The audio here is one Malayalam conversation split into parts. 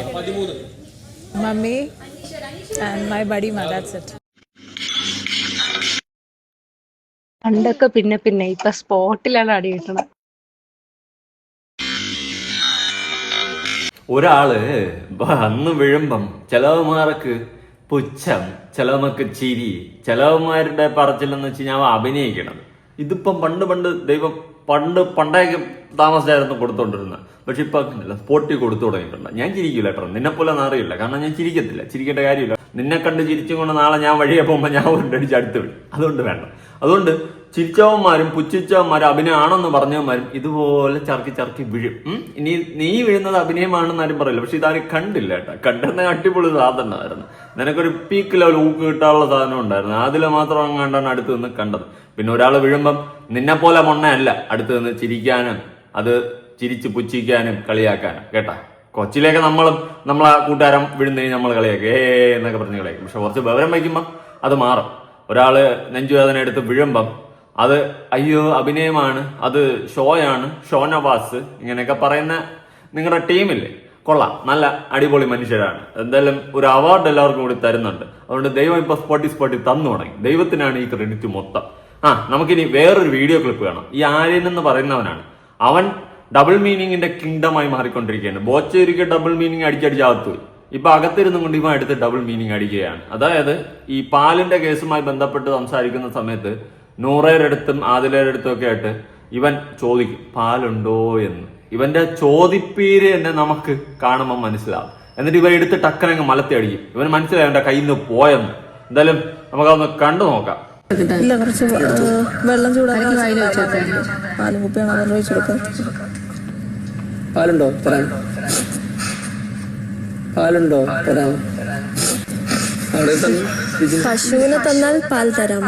Okay and mummy and my buddy ma that's it പണ്ടൊക്കെ പിന്നെ പിന്നെ ഇപ്പൊ സ്പോട്ടിലാണ് അടി കിട്ടണം ഒരാൾ വന്ന് വീഴുമ്പം ചിലവന്മാർക്ക് പുച്ഛം ചിലവന്മാർക്ക് ചിരി ചിലവന്മാരുടെ പറച്ചിലെന്ന് വെച്ച് ഞാൻ അഭിനയിക്കണം ഇതിപ്പം പണ്ട് പണ്ട് ദൈവം പണ്ട് പണ്ടേക്ക് താമസിച്ചായിരുന്നു കൊടുത്തോണ്ടിരുന്നത്. പക്ഷെ ഇപ്പൊ അങ്ങനെയല്ല. സ്പോട്ടി കൊടുത്തു തുടങ്ങിയിട്ടുണ്ട്. ഞാൻ ചിരിക്കില്ല കേട്ടോ. നിന്നെ പോലെ ഒന്നും അറിയില്ല. കാരണം ഞാൻ ചിരിക്കത്തില്ല. ചിരിക്കേണ്ട കാര്യമില്ല. നിന്നെ കണ്ട് ചിരിച്ചും കൊണ്ട് നാളെ ഞാൻ വഴിയെ പോകുമ്പോൾ ഞാൻ ഉണ്ടടിച്ച് അടുത്ത് വിടും. അതുകൊണ്ട് വേണ്ട. അതുകൊണ്ട് ചിരിച്ചവന്മാരും പുച്ഛിച്ചവന്മാരും അഭിനയമാണെന്ന് പറഞ്ഞവന്മാരും ഇതുപോലെ ചർക്കി ചർക്കി വീഴും. ഇനി നീ വീഴുന്നത് അഭിനയമാണെന്ന് ആരും പറയില്ല. പക്ഷെ ഇതാരും കണ്ടില്ല കേട്ടോ. കണ്ടെന്ന അടിപൊളി സാധനമായിരുന്നു. നിനക്കൊരു പീക്ക് ലെവൽ ഊക്ക് കിട്ടാനുള്ള സാധനം ഉണ്ടായിരുന്നു. അതിൽ മാത്രം അങ്ങാണ്ടാണ് അടുത്ത് നിന്ന് കണ്ടത്. പിന്നെ ഒരാൾ വീഴുമ്പം നിന്നെ പോലെ മൊണ്ണയല്ല അടുത്ത് നിന്ന് ചിരിക്കാനും അത് ചിരിച്ച് പുച്ഛിക്കാനും കളിയാക്കാനും. കേട്ടാ? കൊച്ചിലേക്ക് നമ്മളും നമ്മളെ കൂട്ടുകാരം വീഴുന്നതിന് നമ്മൾ കളിയാക്കും. ഏ എന്നൊക്കെ പറഞ്ഞ് കളിയാക്കും. പക്ഷെ കുറച്ച് വിവരം വയ്ക്കുമ്പം അത് മാറും. ഒരാൾ നെഞ്ചുവേദന എടുത്ത് വീഴുമ്പം അത് അയ്യോ അഭിനയമാണ് അത് ഷോയാണ് ഷോ നവാസ് ഇങ്ങനെയൊക്കെ പറയുന്ന നിങ്ങളുടെ ടീമില്ലേ? കൊള്ളാം. നല്ല അടിപൊളി മനുഷ്യരാണ്. എന്തായാലും ഒരു അവാർഡ് എല്ലാവർക്കും കൂടി തരുന്നുണ്ട്. അതുകൊണ്ട് ദൈവം ഇപ്പൊ സ്പോട്ടി സ്പോട്ടി തന്നു തുടങ്ങി. ദൈവത്തിനാണ് ഈ ക്രെഡിറ്റ് മൊത്തം. ആ നമുക്കിനി വേറൊരു വീഡിയോ ക്ലിപ്പ് കാണാം. ഈ ആര്യൻ എന്ന് പറയുന്നവനാണ്. അവൻ ഡബിൾ മീനിങ്ങിന്റെ കിങ്ഡമായി മാറിക്കൊണ്ടിരിക്കുകയാണ്. ബോച്ചേരിക്ക് ഡബിൾ മീനിങ് അടിച്ചടിച്ച് അകത്തുപോയി. ഇപ്പൊ അകത്തിരുന്നും കൊണ്ട് ഇവൻ എടുത്ത് ഡബിൾ മീനിങ് അടിക്കുകയാണ്. അതായത് ഈ പാലിന്റെ കേസുമായി ബന്ധപ്പെട്ട് സംസാരിക്കുന്ന സമയത്ത് നൂറേരടുത്തും ആദിലേരടുത്തും ഒക്കെ ആയിട്ട് ഇവൻ ചോദിക്കും പാലുണ്ടോ എന്ന്? ഇവന്റെ ചോദിപ്പീര് തന്നെ നമുക്ക് കാണുമ്പോൾ മനസ്സിലാവും. എന്നിട്ട് ഇവൻ എടുത്ത് ടക്കനങ്ങ് മലത്തി അടിക്കും. ഇവൻ മനസ്സിലായി അവന്റെ കയ്യിൽ നിന്ന് പോയെന്ന്. എന്തായാലും നമുക്കതൊന്ന് കണ്ടു നോക്കാം. ഇല്ല കുറച്ച് വെള്ളം ചൂടാക്കാൻ പാലും കുപ്പിയാണ് വെള്ളം ഒഴിച്ചു കൊടുക്കാം. പാലുണ്ടോ? തരാം. പാലുണ്ടോ? തരാം. പശുവിനെ തന്നാൽ പാൽ തരാം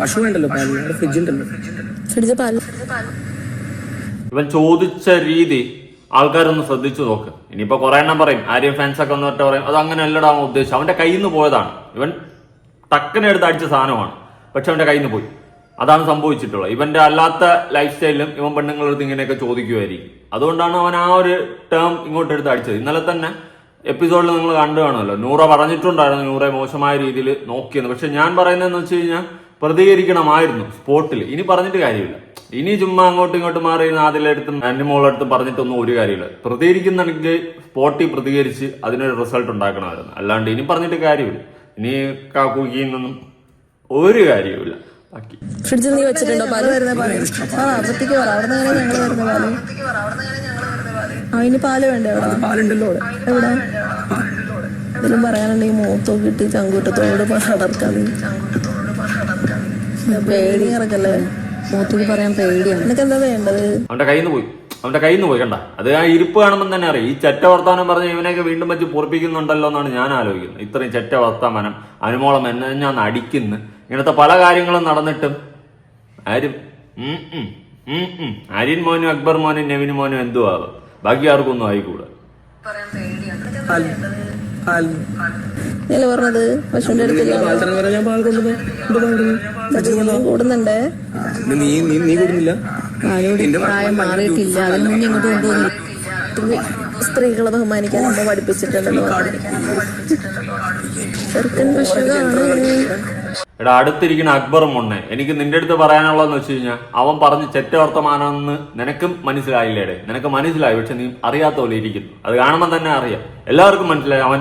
പശു വേണ്ടല്ലോ പാൽ. അവിടെ ഫ്രിഡ്ജ് ഉണ്ടല്ലോ ഫ്രിഡ്ജ് പാൽ. ഇവൻ ചോദിച്ച രീതി ആൾക്കാരൊന്ന് ശ്രദ്ധിച്ചു നോക്ക്. ഇനിയിപ്പോ കുറെ എണ്ണം പറയും. ആരെയും ഫാൻസ് ഒക്കെ വന്നിട്ട് പറയും. അത് അങ്ങനെ അല്ലടാ ഉദ്ദേശിച്ചു അവന്റെ കയ്യിൽ നിന്ന് പോയതാണ്. ഇവൻ ടക്കനെടുത്ത് അടിച്ച സാധനമാണ്. പക്ഷെ അവന്റെ കയ്യിൽ നിന്ന് പോയി. അതാണ് സംഭവിച്ചിട്ടുള്ളത്. ഇവന്റെ അല്ലാത്ത ലൈഫ് സ്റ്റൈലിലും ഇവൻ പെണ്ണുങ്ങളുടെ അടുത്ത് ഇങ്ങനെയൊക്കെ ചോദിക്കുമായിരിക്കും അതുകൊണ്ടാണ് അവൻ ആ ഒരു ടേം ഇങ്ങോട്ട് എടുത്ത് അടിച്ചത്. ഇന്നലെ തന്നെ എപ്പിസോഡിൽ നിങ്ങൾ കണ്ടു കാണുമല്ലോ. നൂറ പറഞ്ഞിട്ടുണ്ടായിരുന്നു. നൂറെ മോശമായ രീതിയിൽ നോക്കിയെന്ന്. പക്ഷെ ഞാൻ പറയുന്നതെന്ന് വെച്ച് കഴിഞ്ഞാൽ പ്രതികരിക്കണമായിരുന്നു സ്പോട്ടിൽ. ഇനി പറഞ്ഞിട്ട് കാര്യമില്ല. ഇനി ചുമ്മാ അങ്ങോട്ടും ഇങ്ങോട്ടും മാറി ആദിലെടുത്തും എന്റെ മോളടുത്തും പറഞ്ഞിട്ടൊന്നും ഒരു കാര്യമില്ല. പ്രതികരിക്കുന്നുണ്ടെങ്കിൽ സ്പോട്ടിൽ പ്രതികരിച്ച് അതിനൊരു റിസൾട്ട് ഉണ്ടാക്കണമായിരുന്നു. അല്ലാണ്ട് ഇനി പറഞ്ഞിട്ട് കാര്യമില്ല. ഇനി കാക്കുക്കിന്നൊന്നും ഒരു കാര്യവുമില്ല. ബാക്കി. ഫ്രിഡ്ജിൽ നീ വെച്ചിട്ടുണ്ടോ പാൽ? ആ അപ്പത്തേക്ക് പറ. അവിടെ നിന്ന് ഞങ്ങൾ വരുന്ന പാൽ? അതിന് പാൽ വേണ്ടേ അവിടെ? പാലുണ്ടല്ലോ അവിടെ. എവിടെ? എന്തെങ്കിലും പറയാനുണ്ടെങ്കിൽ മൂത്തൊക്കെ ഇട്ട് ചങ്കൂട്ടത്തോട് പടർക്കാതെ പേടി ഇറക്കല്ലേ മൂത്തൊക്കെ പറയാൻ പേടിയാണ്. നിനക്ക് എന്താ വേണ്ടത്? അവന്റെ കയ്യിൽ നിന്ന് പോയി. അവന്റെ കയ്യിൽ നിന്ന് പോയി കണ്ട. അത് ആ ഇരിപ്പ് കാണുമ്പോൾ തന്നെ അറിയാം. ഈ ചെറ്റ വർത്താനം പറഞ്ഞ് ഇവനെയൊക്കെ വീണ്ടും വെച്ച് പൊറപ്പിക്കുന്നുണ്ടല്ലോ എന്നാണ് ഞാൻ ആലോചിക്കുന്നത്. ഇത്രയും ചെറ്റ വർത്താനം അനുമോളം എന്നെ ഞാൻ അടിക്കുന്നു. ഇങ്ങനത്തെ പല കാര്യങ്ങളും നടന്നിട്ടും ആരും. ആര്യൻ മോനും അക്ബർ മോനും നെവിൻ മോനും എന്തോ ആവും ബാക്കി ആർക്കും ഒന്നും ആയിക്കൂടാ പറഞ്ഞത് പശുവിന്റെ അടുത്തില്ല നീ നീ നീ കൊടുന്നില്ല? പ്രായം മാറിയിട്ടില്ല. അതിന് മുന്നേ ഇങ്ങോട്ട് കൊണ്ടുവന്നു സ്ത്രീകളെ ബഹുമാനിക്കാൻ അമ്മ പഠിപ്പിച്ചിട്ടുണ്ടെന്ന് പറഞ്ഞു. ചെറുക്കൻ പശുവാണ്. എടാ അടുത്തിരിക്കുന്ന അക്ബർ മൊണ്ണെ എനിക്ക് നിന്റെ അടുത്ത് പറയാനുള്ളതെന്ന് വെച്ച് കഴിഞ്ഞാൽ അവൻ പറഞ്ഞ് ചെറ്റ വർത്തമാനമെന്ന് നിനക്കും മനസ്സിലായില്ലേടെ? നിനക്ക് മനസ്സിലായി പക്ഷെ നീ അറിയാത്ത പോലെ ഇരിക്കുന്നു. അത് കാണുമ്പോൾ തന്നെ അറിയാം. എല്ലാവർക്കും മനസ്സിലായി അവൻ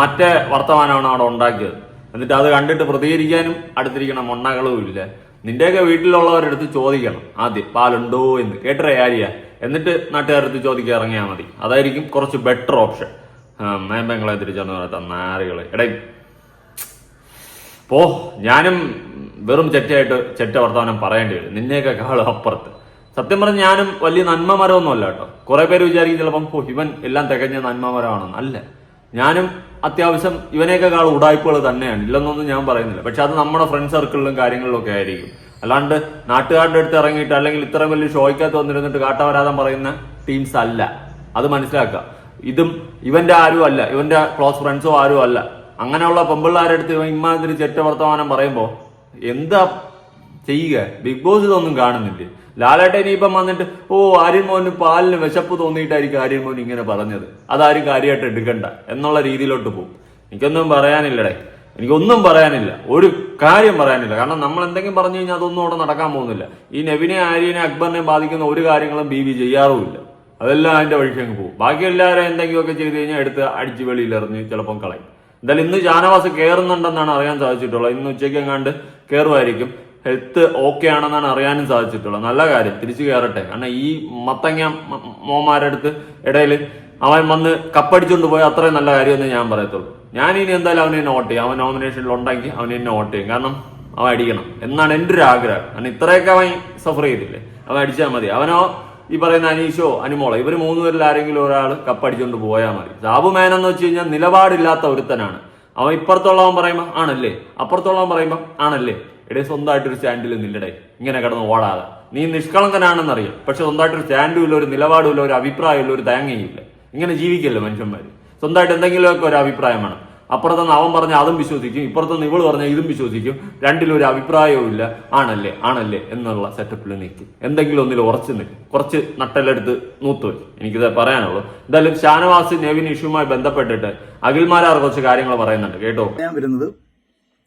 മറ്റേ വർത്തമാനമാണ് അവിടെ ഉണ്ടാക്കിയത്. എന്നിട്ട് അത് കണ്ടിട്ട് പ്രതികരിക്കാനും അടുത്തിരിക്കുന്ന മൊണ്ണകളും ഇല്ല. നിന്റെയൊക്കെ വീട്ടിലുള്ളവരുടെ അടുത്ത് ചോദിക്കണം. ആദ്യം പാലുണ്ടോ എന്ന്. കേട്ടറേ ആര്യ? എന്നിട്ട് നാട്ടുകാരടുത്ത് ചോദിക്കാൻ ഇറങ്ങിയാൽ മതി. അതായിരിക്കും കുറച്ച് ബെറ്റർ ഓപ്ഷൻ മേമ്പങ്ങളെ തിരിച്ചറിഞ്ഞ പറയാത്ത ഇടയ്ക്ക് പോ ഞാനും വെറും ചെറ്റയായിട്ട് ചെറ്റ വർത്തമാനം പറയേണ്ടി വരും. നിന്നെയൊക്കെ കാളും അപ്പുറത്ത്. സത്യം പറഞ്ഞ് ഞാനും വലിയ നന്മ മരമൊന്നും അല്ല കേട്ടോ. കുറെ പേര് വിചാരിക്കും ചിലപ്പം "ഓ, ഇവൻ എല്ലാം തികഞ്ഞ നന്മ മരമാണെന്ന് അല്ല. ഞാനും അത്യാവശ്യം ഇവനെയൊക്കെ കാളും ഉടായ്പകൾ തന്നെയാണ്. ഇല്ലെന്നൊന്നും ഞാൻ പറയുന്നില്ല. പക്ഷെ അത് നമ്മുടെ ഫ്രണ്ട് സർക്കിളിലും കാര്യങ്ങളിലും ഒക്കെ ആയിരിക്കും. അല്ലാണ്ട് നാട്ടുകാരുടെ അടുത്ത് ഇറങ്ങിയിട്ട് അല്ലെങ്കിൽ ഇത്രയും വലിയ ഷോയ്ക്കകത്ത് വന്നിരുന്നിട്ട് കാട്ടവരാതം പറയുന്ന ടീംസ് അല്ല. അത് മനസ്സിലാക്കുക. ഇതും ഇവന്റെ ആരും അല്ല. ഇവന്റെ ക്ലോസ് ഫ്രണ്ട്സോ ആരും അല്ല. അങ്ങനെയുള്ള പെമ്പിള്ളാരടുത്ത് ഇമാതിരി ചെറ്റ വർത്തമാനം പറയുമ്പോ എന്താ ചെയ്യുക? ബിഗ് ബോസ് ഇതൊന്നും കാണുന്നില്ലേ? ലാലേട്ടൻ ഇനിയിപ്പം വന്നിട്ട് ഓ ആര്യൻ മോന് പാലിന് വിശപ്പ് തോന്നിയിട്ടായിരിക്കും ആര്യൻ മോൻ ഇങ്ങനെ പറഞ്ഞത്. അതാരും കാര്യമായിട്ട് എടുക്കണ്ട. എന്നുള്ള രീതിയിലോട്ട് പോകും. എനിക്കൊന്നും പറയാനില്ലടേ. എനിക്കൊന്നും പറയാനില്ല. ഒരു കാര്യം പറയാനില്ല. കാരണം നമ്മൾ എന്തെങ്കിലും പറഞ്ഞു കഴിഞ്ഞാൽ അതൊന്നും അവിടെ നടക്കാൻ പോകുന്നില്ല. ഈ നെവിനെ ആര്യനെ അക്ബറിനെ ബാധിക്കുന്ന ഒരു കാര്യങ്ങളും ബി ബി ചെയ്യാറുമില്ല. അതെല്ലാം അതിന്റെ വഴിക്ക് അങ്ങ് പോകും. ബാക്കി എല്ലാവരും എന്തെങ്കിലുമൊക്കെ ചെയ്ത് കഴിഞ്ഞാൽ എടുത്ത് അടിച്ച് വെളിയിലെറിഞ്ഞ് ചിലപ്പം കളയും. എന്തായാലും ഇന്ന് ഷാനവാസ് കയറുന്നുണ്ടെന്നാണ് അറിയാൻ സാധിച്ചിട്ടുള്ളത്. ഇന്ന് ഉച്ചയ്ക്ക് എങ്ങാണ്ട് കയറുമായിരിക്കും ഹെൽത്ത് ഓക്കെ ആണെന്നാണ് അറിയാനും സാധിച്ചിട്ടുള്ളത്. നല്ല കാര്യം. തിരിച്ചു കയറട്ടെ കാരണം ഈ മത്തങ്ങ മോമാരടുത്ത് മോമാരുടെ ഇടയിൽ അവൻ വന്ന് കപ്പടിച്ചുകൊണ്ട് പോയ അത്രയും നല്ല കാര്യമെന്ന് ഞാൻ പറയത്തുള്ളൂ. ഞാൻ ഇനി എന്തായാലും അവനെ നോട്ട് ചെയ്യും. അവൻ നോമിനേഷനിൽ ഉണ്ടെങ്കിൽ അവനെ നോട്ട് ചെയ്യും. കാരണം അവൻ അടിക്കണം. എന്നാണ് എന്റെ ഒരു ആഗ്രഹം. കാരണം ഇത്രയൊക്കെ അവൻ സഫർ ചെയ്തില്ലേ? അവൻ അടിച്ചാൽ മതി. അവനോ ഈ പറയുന്ന അനീഷോ അനുമോളോ ഇവർ മൂന്നുപേരിൽ ആരെങ്കിലും ഒരാൾ കപ്പടിച്ചുകൊണ്ട് പോയാൽ മതി. സാബു മേനൻ എന്ന് വെച്ച് കഴിഞ്ഞാൽ നിലപാടില്ലാത്ത ഒരുത്തനാണ്. അവൻ ഇപ്പുറത്തുള്ളവൻ പറയുമ്പോൾ ആണല്ലേ? അപ്പുറത്തുള്ളവൻ പറയുമ്പോൾ ആണല്ലേ? ഇടേ സ്വന്തമായിട്ടൊരു സ്റ്റാൻഡിൽ നില്ലടേ. ഇങ്ങനെ കിടന്ന് ഓടാതെ. നീ നിഷ്കളങ്കനാണെന്നറിയാം. പക്ഷെ സ്വന്തമായിട്ടൊരു സ്റ്റാൻഡും ഇല്ല ഒരു നിലപാടും ഇല്ല ഒരു അഭിപ്രായമില്ല ഒരു തേങ്ങയും ഇല്ല ഇങ്ങനെ ജീവിക്കല്ലോ മനുഷ്യന്മാർ സ്വന്തമായിട്ട് എന്തെങ്കിലുമൊക്കെ ഒരു അഭിപ്രായം വേണം. അപ്പുറത്തുനിന്ന് അവൻ പറഞ്ഞ അതും വിശ്വസിക്കും ഇപ്പുറത്തുനിന്ന് ഇവൾ പറഞ്ഞ ഇതും വിശ്വസിക്കും. രണ്ടിലും ഒരു അഭിപ്രായവും ഇല്ല ആണല്ലേ ആണല്ലേ എന്നുള്ള സെറ്റപ്പിൽ നിൽക്കും എന്തെങ്കിലും ഒന്നിൽ ഉറച്ചു നിൽക്കും കുറച്ച് നട്ടെല്ലെടുത്ത് നൂത്ത് വയ്ക്കും എനിക്കിത് പറയാനുള്ളൂ. എന്തായാലും ഷാനവാസ് നെവിൻ ഇഷ്യൂമായി ബന്ധപ്പെട്ടിട്ട് അഖിൽമാരാർ കുറച്ച് കാര്യങ്ങൾ പറയുന്നുണ്ട്. കേട്ടോ? ഞാൻ വരുന്നത്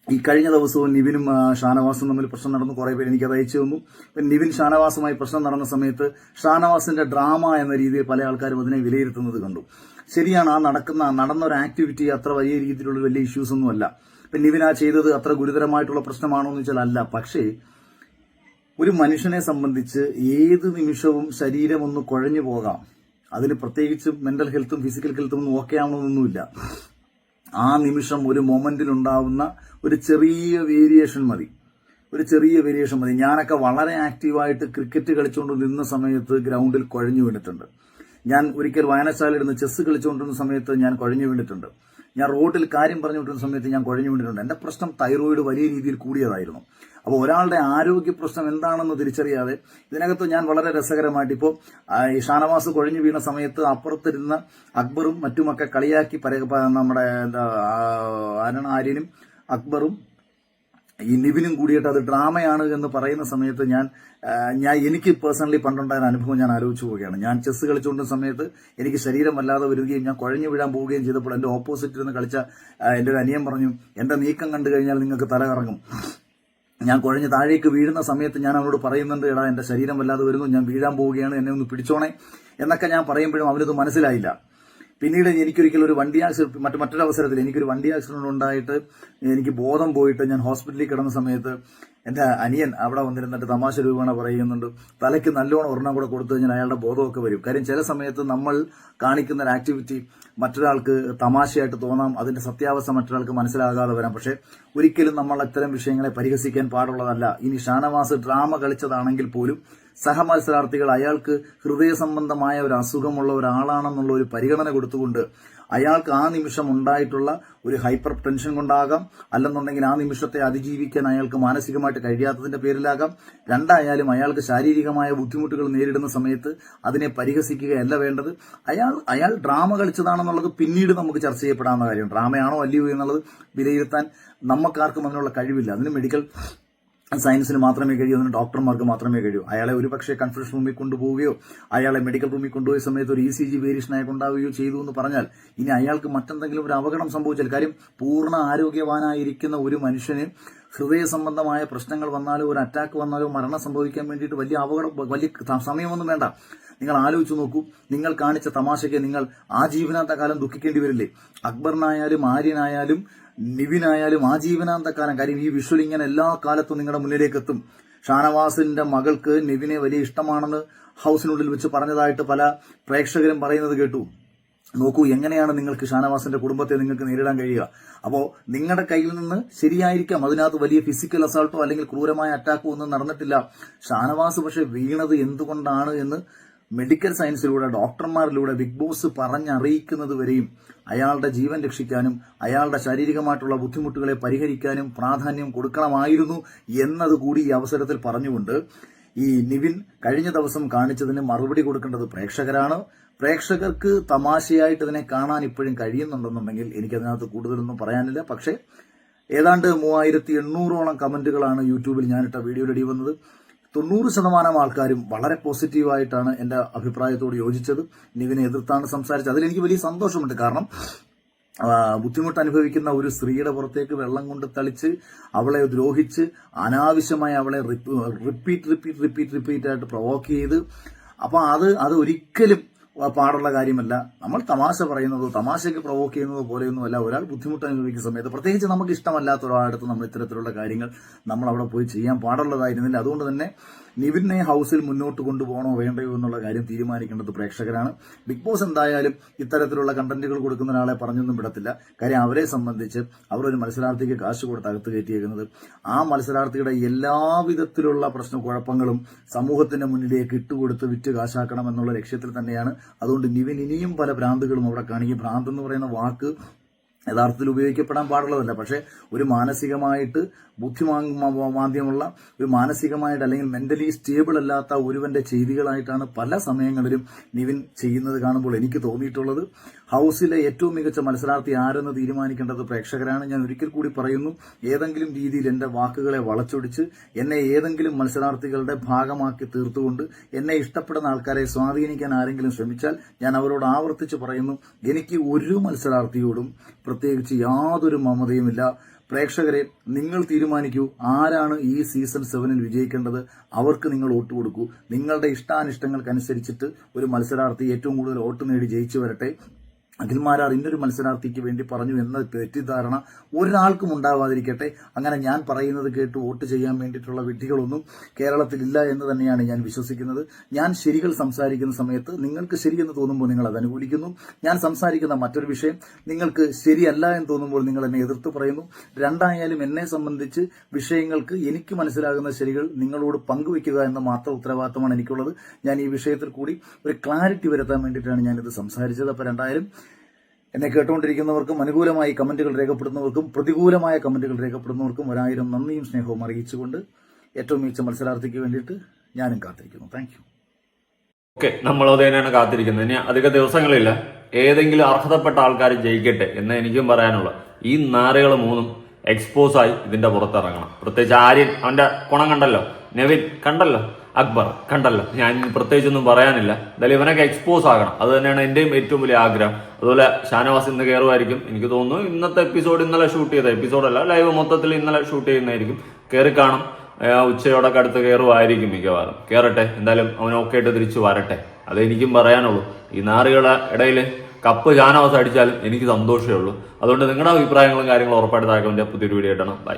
ഈ കഴിഞ്ഞ ദിവസവും നിവിനും ഷാനവാസും തമ്മിൽ പ്രശ്നം നടന്നു. കുറേ പേര് എനിക്ക് അത് അയച്ചു തന്നു. നിവിൻ ഷാനവാസുമായി പ്രശ്നം നടന്ന സമയത്ത് ഷാനവാസിന്റെ ഡ്രാമ എന്ന രീതിയിൽ പല ആൾക്കാരും അതിനെ വിലയിരുത്തുന്നത് കണ്ടു. ശരിയാണ് ആ നടക്കുന്ന നടന്ന ഒരു ആക്ടിവിറ്റി അത്ര വലിയ രീതിയിലുള്ള വലിയ ഇഷ്യൂസ് ഒന്നുമല്ല ഇപ്പം നിവിൻ ആ ചെയ്തത് അത്ര ഗുരുതരമായിട്ടുള്ള പ്രശ്നമാണോ എന്ന് വെച്ചാൽ അല്ല. പക്ഷേ ഒരു മനുഷ്യനെ സംബന്ധിച്ച് ഏത് നിമിഷവും ശരീരം ഒന്ന് കുഴഞ്ഞു പോകാം. അതിന് പ്രത്യേകിച്ച് മെന്റൽ ഹെൽത്തും ഫിസിക്കൽ ഹെൽത്തും ഒന്നും ഓക്കെ ആവണമെന്നൊന്നുമില്ല. ആ നിമിഷം ഒരു മൊമെന്റിൽ ഉണ്ടാവുന്ന ഒരു ചെറിയ വേരിയേഷൻ മതി. ഒരു ചെറിയ വേരിയേഷൻ മതി. ഞാനൊക്കെ വളരെ ആക്റ്റീവായിട്ട് ക്രിക്കറ്റ് കളിച്ചുകൊണ്ട് നിന്ന സമയത്ത് ഗ്രൗണ്ടിൽ കുഴഞ്ഞു വീണിട്ടുണ്ട്. ഞാൻ ഒരിക്കൽ വായനശാലയിരുന്ന് ചെസ്സ് കളിച്ചുകൊണ്ടിരുന്ന സമയത്ത് ഞാൻ കുഴഞ്ഞു വീണിട്ടുണ്ട്. ഞാൻ റോഡിൽ കാര്യം പറഞ്ഞു വിട്ടുന്ന സമയത്ത് ഞാൻ കുഴഞ്ഞു വീണിട്ടുണ്ട്. എന്റെ പ്രശ്നം തൈറോയിഡ് വലിയ രീതിയിൽ കൂടിയതായിരുന്നു. അപ്പോൾ ഒരാളുടെ ആരോഗ്യ പ്രശ്നം എന്താണെന്ന് തിരിച്ചറിയാതെ ഇതിനകത്ത് ഞാൻ വളരെ രസകരമായിട്ട് ഇപ്പോൾ ഈ ഷാനവാസ് കൊഴിഞ്ഞു വീണ സമയത്ത് അപ്പുറത്തിരുന്ന അക്ബറും മറ്റുമൊക്കെ കളിയാക്കി നമ്മുടെ എന്താ ആരാണ് ആര്യനും അക്ബറും ഈ നിവിനും കൂടിയിട്ട് അത് ഡ്രാമയാണ് എന്ന് പറയുന്ന സമയത്ത് ഞാൻ ഞാൻ എനിക്ക് പേഴ്സണലി പണ്ടുണ്ടായ അനുഭവം ഞാൻ ആലോചിച്ചു പോവുകയാണ്. ഞാൻ ചെസ് കളിച്ചുകൊണ്ട സമയത്ത് എനിക്ക് ശരീരം വല്ലാതെ വരികയും ഞാൻ കുഴഞ്ഞു വീഴാൻ പോവുകയും ചെയ്തപ്പോൾ എന്റെ ഓപ്പോസിറ്റ് നിന്ന് കളിച്ച എന്റെ ഒരു അനിയൻ പറഞ്ഞു എന്റെ നീക്കം കണ്ടു കഴിഞ്ഞാൽ നിങ്ങൾക്ക് തല കറങ്ങും ഞാൻ കുഴഞ്ഞ് താഴേക്ക് വീഴുന്ന സമയത്ത് ഞാൻ അവനോട് പറയുന്നുണ്ട് എടാ എന്റെ ശരീരം വല്ലാതെ വരുന്നു ഞാൻ വീഴാൻ പോവുകയാണ് എന്നെ ഒന്ന് പിടിച്ചോണേ എന്നൊക്കെ ഞാൻ പറയുമ്പോഴും അവനത് മനസ്സിലായില്ല. പിന്നീട് എനിക്കൊരിക്കലും ഒരു വണ്ടി ആക്സിഡന്റ് മറ്റു മറ്റൊരു അവസരത്തിൽ എനിക്കൊരു വണ്ടി ആക്സിഡന്റ് ഉണ്ടായിട്ട് എനിക്ക് ബോധം പോയിട്ട് ഞാൻ ഹോസ്പിറ്റലിൽ കിടന്ന സമയത്ത് എന്റെ അനിയൻ അവിടെ വന്നിരുന്നിട്ട് തമാശ രൂപേണ പറയുന്നുണ്ട്. തലയ്ക്ക് നല്ലോണം ഒരെണ്ണം കൂടെ കൊടുത്തു കഴിഞ്ഞാൽ അയാളുടെ ബോധമൊക്കെ വരും. കാര്യം ചില സമയത്ത് നമ്മൾ കാണിക്കുന്ന ഒരു ആക്ടിവിറ്റി മറ്റൊരാൾക്ക് തമാശയായിട്ട് തോന്നാം. അതിന്റെ സത്യാവസ്ഥ മറ്റൊരാൾക്ക് മനസ്സിലാകാതെ വരാം. പക്ഷെ ഒരിക്കലും നമ്മൾ അത്തരം വിഷയങ്ങളെ പരിഹസിക്കാൻ പാടുള്ളതല്ല. ഇനി ഷാനവാസ് ഡ്രാമ കളിച്ചതാണെങ്കിൽ പോലും സഹമത്സരാർത്ഥികൾ അയാൾക്ക് ഹൃദയ സംബന്ധമായ ഒരു അസുഖമുള്ള ഒരാളാണെന്നുള്ള ഒരു പരിഗണന കൊടുത്തുകൊണ്ട് അയാൾക്ക് ആ നിമിഷം ഉണ്ടായിട്ടുള്ള ഒരു ഹൈപ്പർ ടെൻഷൻ കൊണ്ടാകാം. അല്ലെന്നുണ്ടെങ്കിൽ ആ നിമിഷത്തെ അതിജീവിക്കാൻ അയാൾക്ക് മാനസികമായിട്ട് കഴിയാത്തതിന്റെ പേരിലാകാം. രണ്ടായാലും അയാൾക്ക് ശാരീരികമായ ബുദ്ധിമുട്ടുകൾ നേരിടുന്ന സമയത്ത് അതിനെ പരിഹസിക്കുകയല്ല വേണ്ടത്. അയാൾ അയാൾ ഡ്രാമ കളിച്ചതാണെന്നുള്ളത് പിന്നീട് നമുക്ക് ചർച്ച ചെയ്യപ്പെടാവുന്ന കാര്യം ഡ്രാമയാണോ അല്ലയോ എന്നുള്ളത് വിലയിരുത്താൻ നമുക്കാർക്കും അതിനുള്ള കഴിവില്ല. അതിന് മെഡിക്കൽ സയൻസിന് മാത്രമേ കഴിയൂ അതിന് ഡോക്ടർമാർക്ക് മാത്രമേ കഴിയൂ. അയാളെ ഒരുപക്ഷെ കൺഫ്യൂഷൻ റൂമിൽ കൊണ്ടുപോവുകയോ അയാളെ മെഡിക്കൽ റൂമിൽ കൊണ്ടുപോയ സമയത്ത് ഒരു ഇ സി ജി വേരിയേഷൻ അയാൾക്ക് ഉണ്ടാവുകയോ ചെയ്തു എന്ന് പറഞ്ഞാൽ ഇനി അയാൾക്ക് മറ്റെന്തെങ്കിലും ഒരു അപകടം സംഭവിച്ചാൽ കാര്യം പൂർണ ആരോഗ്യവാനായിരിക്കുന്ന ഒരു മനുഷ്യന് ഹൃദയ സംബന്ധമായ പ്രശ്നങ്ങൾ വന്നാലോ ഒരു അറ്റാക്ക് വന്നാലോ മരണം സംഭവിക്കാൻ വേണ്ടിയിട്ട് വലിയ അപകടം വലിയ സമയമൊന്നും വേണ്ട. നിങ്ങൾ ആലോചിച്ച് നോക്കൂ നിങ്ങൾ കാണിച്ച തമാശയ്ക്ക് നിങ്ങൾ ആ ജീവനാത്ത കാലം ദുഃഖിക്കേണ്ടി വരില്ലേ? അക്ബറിനായാലും ആര്യനായാലും നിവിനായാലും ആജീവനാന്ത കാലം കാര്യം ഈ വിഷ്വൽ ഇങ്ങനെ എല്ലാ കാലത്തും നിങ്ങളുടെ മുന്നിലേക്ക് എത്തും ഷാനവാസിന്റെ മകൾക്ക് നിവിനെ വലിയ ഇഷ്ടമാണെന്ന് ഹൗസിനുള്ളിൽ വെച്ച് പറഞ്ഞതായിട്ട് പല പ്രേക്ഷകരും പറയുന്നത് കേട്ടു. നോക്കൂ എങ്ങനെയാണ് നിങ്ങൾക്ക് ഷാനവാസിന്റെ കുടുംബത്തെ നിങ്ങൾക്ക് നേരിടാൻ കഴിയുക? അപ്പോൾ നിങ്ങളുടെ കയ്യിൽ നിന്ന് ശരിയായിരിക്കാം. അതിനകത്ത് വലിയ ഫിസിക്കൽ അസാൾട്ടോ അല്ലെങ്കിൽ ക്രൂരമായ അറ്റാക്കോ ഒന്നും നടന്നിട്ടില്ല. ഷാനവാസ് പക്ഷെ വീണത് എന്തുകൊണ്ടാണ് എന്ന് മെഡിക്കൽ സയൻസിലൂടെ ഡോക്ടർമാരിലൂടെ ബിഗ് ബോസ് പറഞ്ഞറിയിക്കുന്നത് വരെയും അയാളുടെ ജീവൻ രക്ഷിക്കാനും അയാളുടെ ശാരീരികമായിട്ടുള്ള ബുദ്ധിമുട്ടുകളെ പരിഹരിക്കാനും പ്രാധാന്യം കൊടുക്കണമായിരുന്നു എന്നതുകൂടി ഈ അവസരത്തിൽ പറഞ്ഞുകൊണ്ട് ഈ നിവിൻ കഴിഞ്ഞ ദിവസം കാണിച്ചതിന് മറുപടി കൊടുക്കേണ്ടത് പ്രേക്ഷകരാണ്. പ്രേക്ഷകർക്ക് തമാശയായിട്ട് ഇതിനെ കാണാൻ ഇപ്പോഴും കഴിയുന്നുണ്ടെന്നുണ്ടെങ്കിൽ എനിക്കതിനകത്ത് കൂടുതലൊന്നും പറയാനില്ല. പക്ഷേ ഏതാണ്ട് മൂവായിരത്തി എണ്ണൂറോളം കമന്റുകളാണ് യൂട്യൂബിൽ ഞാനിട്ട വീഡിയോയിലടി വന്നത്. തൊണ്ണൂറ് ശതമാനം ആൾക്കാരും വളരെ പോസിറ്റീവായിട്ടാണ് എന്റെ അഭിപ്രായത്തോട് യോജിച്ചത്. നിവിനെ എതിർത്താണ് സംസാരിച്ചത്. അതിലെനിക്ക് വലിയ സന്തോഷമുണ്ട്. കാരണം ബുദ്ധിമുട്ട് അനുഭവിക്കുന്ന ഒരു സ്ത്രീയുടെ പുറത്തേക്ക് വെള്ളം കൊണ്ട് തളിച്ച് അവളെ ദ്രോഹിച്ച് അനാവശ്യമായി അവളെ റിപ്പീറ്റ് റിപ്പീറ്റ് റിപ്പീറ്റ് റിപ്പീറ്റ് ആയിട്ട് പ്രൊവോക്ക് ചെയ്ത് അപ്പോൾ അത് അത് ഒരിക്കലും പാടുള്ള കാര്യമല്ല. നമ്മൾ തമാശ പറയുന്നത് തമാശയ്ക്ക് പ്രൊവോക്ക് ചെയ്യുന്നത് പോലെയൊന്നുമല്ല. ഒരാൾ ബുദ്ധിമുട്ട് അനുഭവിക്കുന്ന സമയത്ത് പ്രത്യേകിച്ച് നമുക്ക് ഇഷ്ടമല്ലാത്ത ഒരാളടുത്ത് നമ്മൾ ഇത്തരത്തിലുള്ള കാര്യങ്ങൾ നമ്മൾ അവിടെ പോയി ചെയ്യാൻ പാടുള്ളതായിരുന്നില്ല. അതുകൊണ്ട് തന്നെ നിവിനെ ഹൗസിൽ മുന്നോട്ട് കൊണ്ടുപോകണോ വേണ്ടയോ എന്നുള്ള കാര്യം തീരുമാനിക്കേണ്ടത് പ്രേക്ഷകരാണ്. ബിഗ് ബോസ് എന്തായാലും ഇത്തരത്തിലുള്ള കണ്ടന്റുകൾ കൊടുക്കുന്ന ഒരാളെ പറഞ്ഞൊന്നും വിടത്തില്ല. കാര്യം അവരെ സംബന്ധിച്ച് അവർ ഒരു മത്സരാർത്ഥിക്ക് കാശ് കൊടുത്ത് അകത്ത് കയറ്റിയേക്കുന്നത്. ആ മത്സരാർത്ഥിയുടെ എല്ലാവിധത്തിലുള്ള പ്രശ്ന കുഴപ്പങ്ങളും സമൂഹത്തിന്റെ മുന്നിലേക്ക് ഇട്ടുകൊടുത്ത് വിറ്റ് കാശാക്കണം എന്നുള്ള ലക്ഷ്യത്തിൽ തന്നെയാണ്. അതുകൊണ്ട് നിവിൻ ഇനിയും പല ഭ്രാന്തുകളും അവിടെ കാണിക്കും ഭ്രാന്ത് എന്ന് പറയുന്ന വാക്ക് യഥാർത്ഥത്തിൽ ഉപയോഗിക്കപ്പെടാൻ പാടുള്ളതല്ല. പക്ഷേ ഒരു മാനസികമായിട്ട് ബുദ്ധിമാന്ദ്യമുള്ള ഒരു മാനസികമായിട്ട് അല്ലെങ്കിൽ മെന്റലി സ്റ്റേബിൾ അല്ലാത്ത ഒരുവന്റെ ചെയ്തികളായിട്ടാണ് പല സമയങ്ങളിലും നിവിൻ ചെയ്യുന്നത് കാണുമ്പോൾ എനിക്ക് തോന്നിയിട്ടുള്ളത്. ഹൗസിലെ ഏറ്റവും മികച്ച മത്സരാർത്ഥി ആരെന്ന് തീരുമാനിക്കേണ്ടത് പ്രേക്ഷകരാണ്. ഞാൻ ഒരിക്കൽ കൂടി പറയുന്നു ഏതെങ്കിലും രീതിയിൽ എന്റെ വാക്കുകളെ വളച്ചൊടിച്ച് എന്നെ ഏതെങ്കിലും മത്സരാർത്ഥികളുടെ ഭാഗമാക്കി തീർത്തുകൊണ്ട് എന്നെ ഇഷ്ടപ്പെടുന്ന ആൾക്കാരെ സ്വാധീനിക്കാൻ ആരെങ്കിലും ശ്രമിച്ചാൽ ഞാൻ അവരോട് ആവർത്തിച്ച് പറയുന്നു എനിക്ക് ഒരു മത്സരാർത്ഥിയോടും പ്രത്യേകിച്ച് യാതൊരു മമതയുമില്ല. പ്രേക്ഷകരെ നിങ്ങൾ തീരുമാനിക്കൂ. ആരാണ് ഈ സീസൺ സെവനിൽ വിജയിക്കേണ്ടത്? അവർക്ക് നിങ്ങൾ വോട്ട് കൊടുക്കൂ. നിങ്ങളുടെ ഇഷ്ടാനിഷ്ടങ്ങൾക്കനുസരിച്ചിട്ട് ഒരു മത്സരാർത്ഥി ഏറ്റവും കൂടുതൽ വോട്ട് നേടി ജയിച്ചു വരട്ടെ. അഖിൽമാരാർ ഇന്നൊരു മത്സരാർത്ഥിക്ക് വേണ്ടി പറഞ്ഞു എന്ന തെറ്റിദ്ധാരണ ഒരാൾക്കും ഉണ്ടാവാതിരിക്കട്ടെ. അങ്ങനെ ഞാൻ പറയുന്നത് കേട്ട് വോട്ട് ചെയ്യാൻ വേണ്ടിയിട്ടുള്ള വിഡ്ഢികളൊന്നും കേരളത്തിലില്ല എന്ന് തന്നെയാണ് ഞാൻ വിശ്വസിക്കുന്നത്. ഞാൻ ശരികൾ സംസാരിക്കുന്ന സമയത്ത് നിങ്ങൾക്ക് ശരിയെന്ന് തോന്നുമ്പോൾ നിങ്ങൾ അത് അനുകൂലിക്കുന്നു. ഞാൻ സംസാരിക്കുന്ന മറ്റൊരു വിഷയം നിങ്ങൾക്ക് ശരിയല്ല എന്ന് തോന്നുമ്പോൾ നിങ്ങൾ എന്നെ എതിർത്ത് പറയുന്നു. രണ്ടായാലും എന്നെ സംബന്ധിച്ച് വിഷയങ്ങൾക്ക് എനിക്ക് മനസ്സിലാകുന്ന ശരികൾ നിങ്ങളോട് പങ്കുവെക്കുക എന്ന മാത്രം ഉത്തരവാദിത്തമാണ് എനിക്കുള്ളത്. ഞാൻ ഈ വിഷയത്തിൽ കൂടി ഒരു ക്ലാരിറ്റി വരുത്താൻ വേണ്ടിയിട്ടാണ് ഞാനിത് സംസാരിച്ചത്. അപ്പോൾ രണ്ടായാലും എന്നെ കേട്ടുകൊണ്ടിരിക്കുന്നവർക്കും അനുകൂലമായി കമന്റുകൾ രേഖപ്പെടുത്തുന്നവർക്കും പ്രതികൂലമായ കമന്റുകൾ രേഖപ്പെടുന്നവർക്കും ഒരായിരം നന്ദിയും സ്നേഹവും അറിയിച്ചുകൊണ്ട് ഏറ്റവും മികച്ച മത്സരാർത്ഥിക്ക് വേണ്ടിയിട്ട് ഞാനും കാത്തിരിക്കുന്നു. താങ്ക് യു ഓക്കെ നമ്മൾ അത് തന്നെയാണ് കാത്തിരിക്കുന്നത്. ഇനി അധിക ദിവസങ്ങളില്ല. ഏതെങ്കിലും അർഹതപ്പെട്ട ആൾക്കാർ ജയിക്കട്ടെ എന്ന് എനിക്കും പറയാനുള്ള ഈ നാറുകൾ മൂന്നും എക്സ്പോസ് ആയി ഇതിന്റെ പുറത്തിറങ്ങണം. പ്രത്യേകിച്ച് ആര്യൻ അവന്റെ കുണം കണ്ടല്ലോ. നെവിൻ കണ്ടല്ലോ? അക്ബർ കണ്ടല്ലോ. ഞാൻ പ്രത്യേകിച്ചൊന്നും പറയാനില്ല. എന്തായാലും ഇവനൊക്കെ എക്സ്പോസ് ആകണം. അത് തന്നെയാണ് എന്റെയും ഏറ്റവും വലിയ ആഗ്രഹം. അതുപോലെ ഷാനവാസ് ഇന്ന് കയറുമായിരിക്കും എനിക്ക് തോന്നുന്നു ഇന്നത്തെ എപ്പിസോഡ് ഇന്നലെ ഷൂട്ട് ചെയ്ത എപ്പിസോഡല്ല ലൈവ് മൊത്തത്തിൽ ഇന്നലെ ഷൂട്ട് ചെയ്യുന്നതായിരിക്കും. കയറി കാണും. ഉച്ചയോടൊക്കെ അടുത്ത് കയറുമായിരിക്കും മിക്കവാറും. കയറട്ടെ എന്തായാലും അവൻ ഓക്കെ ആയിട്ട് തിരിച്ചു വരട്ടെ. അത് എനിക്കും പറയാനുള്ളൂ. ഈ നാറുകളെ ഇടയിൽ കപ്പ് ഷാനവാസ് അടിച്ചാലും എനിക്ക് സന്തോഷമേ ഉള്ളൂ. അതുകൊണ്ട് നിങ്ങളുടെ അഭിപ്രായങ്ങളും കാര്യങ്ങളും ഉറപ്പായിട്ട് താഴെ പുതിയൊരു വീഡിയോ ഇടണം ബൈ